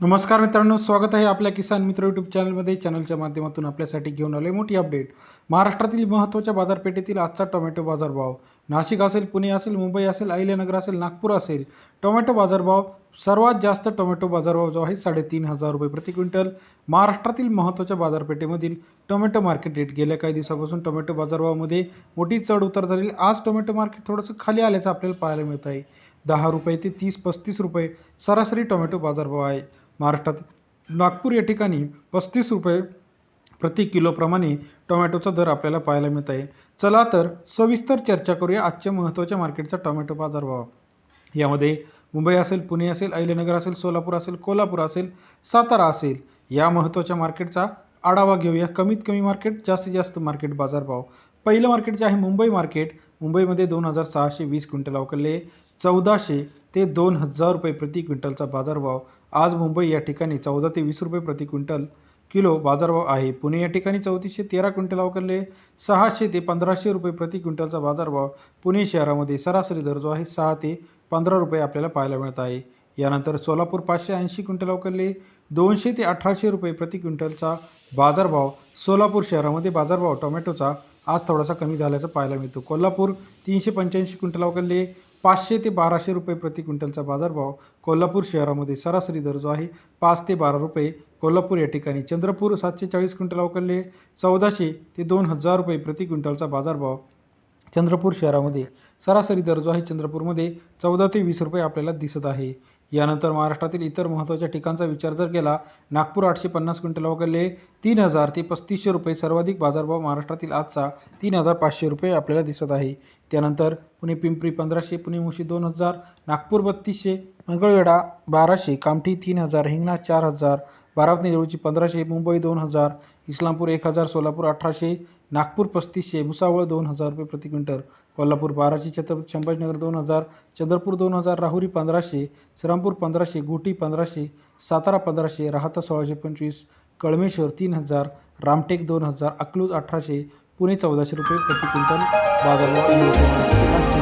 नमस्कार मित्रांनो स्वागत आहे आपल्या किसान मित्र यूट्यूब चॅनलमध्ये चॅनलच्या माध्यमातून आपल्यासाठी घेऊन आले मोठी अपडेट महाराष्ट्रातील महत्त्वाच्या बाजारपेठेतील आजचा टोमॅटो बाजारभाव. नाशिक असेल पुणे असेल मुंबई असेल अहिल्यानगर असेल नागपूर असेल टोमॅटो बाजारभाव सर्वात जास्त टोमॅटो बाजारभाव जो आहे साडेतीन हजार रुपये प्रति क्विंटल. महाराष्ट्रातील महत्त्वाच्या बाजारपेठेमधील टोमॅटो मार्केट रेट गेल्या काही दिवसापासून टोमॅटो बाजारभावामध्ये मोठी चढ उतार झालेली. आज टोमॅटो मार्केट थोडंसं खाली आल्याचं आपल्याला पाहायला मिळत आहे. दहा रुपये ते तीस पस्तीस रुपये सरासरी टोमॅटो बाजारभाव आहे. महाराष्ट्रात. नागपूर या ठिकाणी पस्तीस रुपये प्रति किलोप्रमाणे टोमॅटोचा दर आपल्याला पाहायला मिळत आहे. चला तर सविस्तर चर्चा करूया आजच्या महत्त्वाच्या मार्केटचा टोमॅटो बाजारभाव. यामध्ये मुंबई असेल पुणे असेल अहिलनगर असेल सोलापूर असेल कोल्हापूर असेल सातारा असेल या महत्त्वाच्या मार्केटचा आढावा घेऊया. कमीत कमी मार्केट जास्तीत जास्त मार्केट बाजारभाव. पहिलं मार्केट जे आहे मुंबई मार्केट मुंबईमध्ये दोन हजार सहाशे वीस क्विंटल अवकलले चौदाशे ते दोन हजार रुपये प्रति क्विंटलचा बाजारभाव. आज मुंबई या ठिकाणी चौदा ते वीस रुपये प्रति क्विंटल किलो बाजारभाव आहे. पुणे या ठिकाणी चौतीसशे तेरा क्विंटल अवकरले सहाशे ते पंधराशे रुपये प्रति क्विंटलचा बाजारभाव पुणे शहरामध्ये सरासरी दर जो आहे सहा ते पंधरा रुपये आपल्याला पाहायला मिळत आहे. यानंतर सोलापूर पाचशे ऐंशी क्विंटल अवकरले दोनशे ते अठराशे रुपये प्रति क्विंटलचा बाजारभाव सोलापूर शहरामध्ये बाजारभाव टोमॅटोचा आज थोडासा कमी झाल्याचं पाहायला मिळतो. कोल्हापूर तीनशे पंच्याऐंशी क्विंटल अवकरले पाचशे ते बाराशे रुपये प्रति क्विंटलचा बाजारभाव कोल्हापूर शहरामध्ये सरासरी दर जो आहे पाच ते बारा रुपये कोल्हापूर या ठिकाणी. चंद्रपूर सातशे चाळीस क्विंटल अवकलले चौदाशे ते दोन हजार रुपये प्रति क्विंटलचा बाजारभाव चंद्रपूर शहरामध्ये सरासरी दर जो आहे चंद्रपूरमध्ये चौदा ते वीस रुपये आपल्याला दिसत आहे. यानंतर महाराष्ट्रातील इतर महत्त्वाच्या ठिकाणचा विचार जर केला नागपूर आठशे पन्नास क्विंटल अवघडले तीन हजार ते पस्तीसशे रुपये सर्वाधिक बाजारभाव महाराष्ट्रातील आजचा तीन हजार पाचशे रुपये आपल्याला दिसत आहे. त्यानंतर पुणे पिंपरी पंधराशे पुणे मुशी दोन हजार नागपूर बत्तीसशे मंगळवेढा बाराशे कामठी तीन हजार हिंगणा चार हजार बारावती देऊळची पंधराशे मुंबई दोन हजार इस्लामपूर एक हजार सोलापूर अठराशे नागपूर पस्तीसशे भुसावळ दोन हजार रुपये प्रति क्विंटल कोल्हापूर बाराशे छत्रपती संभाजीनगर दोन हजार चंद्रपूर दोन हजार राहुरी पंधराशे श्रीरामपूर पंधराशे घोटी पंधराशे सातारा पंधराशे राहता सोळाशे पंचवीस कळमेश्वर तीन हजार रामटेक दोन हजार अकलूज अठराशे पुणे चौदाशे रुपये प्रति क्विंटल बाजारभाव